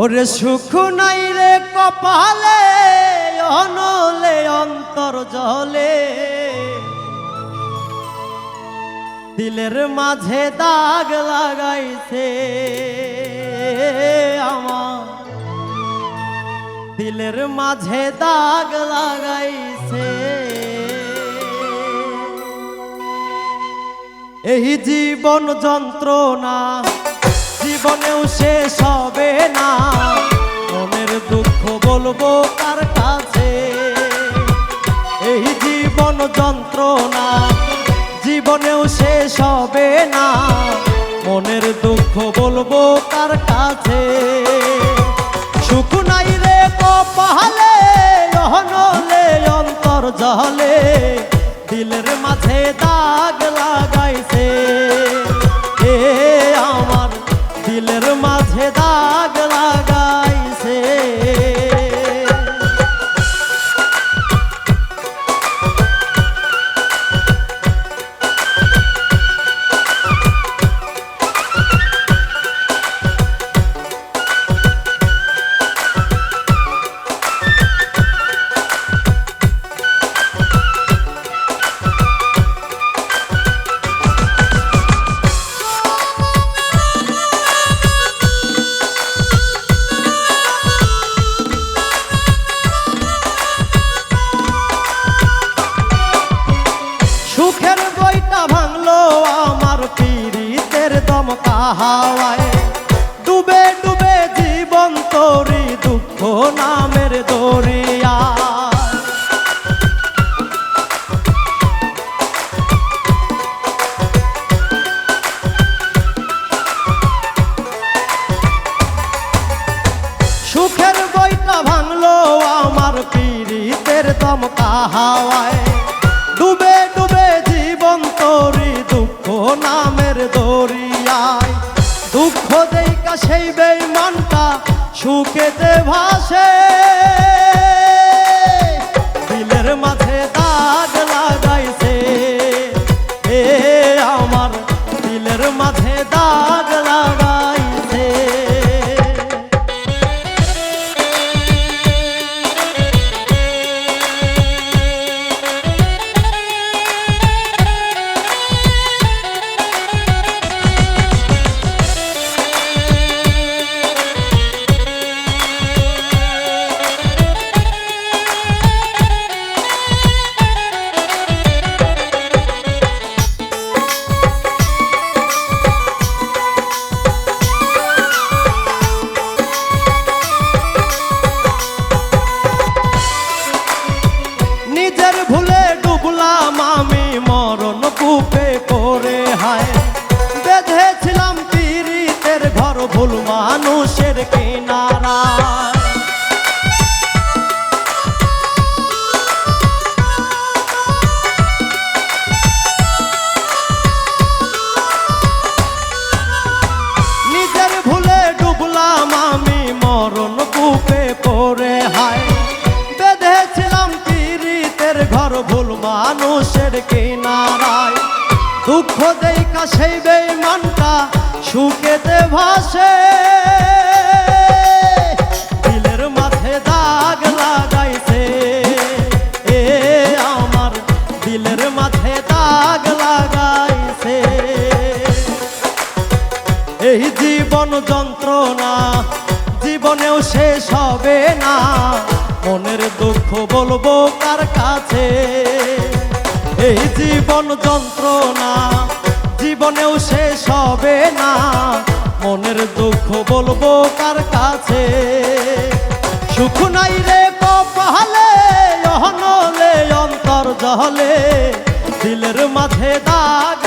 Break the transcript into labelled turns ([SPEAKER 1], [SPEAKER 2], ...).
[SPEAKER 1] ওরে সুখ নাই রে কপালে, অনলে অন্তর জলে। দিলের মাঝে দাগ লাগাইছে আমার। দিলের মাঝে দাগ লাগাইছে। এই জীবন যন্ত্রণা জীবনেও শেষ হবে না। মনের দুঃখ বলব কার কাছে? এই জীবন যন্ত্রণা জীবনেও শেষ হবে না। মনের দুঃখ বলব কার কাছে? সুখ রে কপালে অন্তর জলে দিলের মাঝে দাগ বইটা ভাঙলো আমার পীড়িতের দমকা হাওয়ায়? ডুবে ডুবে জীবন তোরি দুঃখ নামের দরিয়া। সুখের বইটা ভাঙলো আমার পীড়িতের দমকা হাওয়ায়? সেই বেইমানটা সুখেতে ভাসে। ভুল মানুষের কিনারা। নিজের ভুলে ডুবলাম আমি, মরণ কূপে পড়ে হায়। বেঁধেছিলাম পীড়িতের ঘর ভুল মানুষের কিনারায়। দুঃখ দেইকা সেই বেইমানটা সুখেতে ভাসে। দিলের মাঝে দাগ লাগাইছে। এ আমার দিলের মাঝে দাগ লাগাইছে। এই জীবন যন্ত্রণা জীবনেও শেষ হবে না। মনের দুঃখ বলব কার কাছে? এই জীবন যন্ত্রণা জীবনেও শেষ হবে না। মনের দুঃখ বলব কার কাছে? সুখ নাই রে কপালে, অহনলে অন্তর জহলে দিলের মাঝে দাগ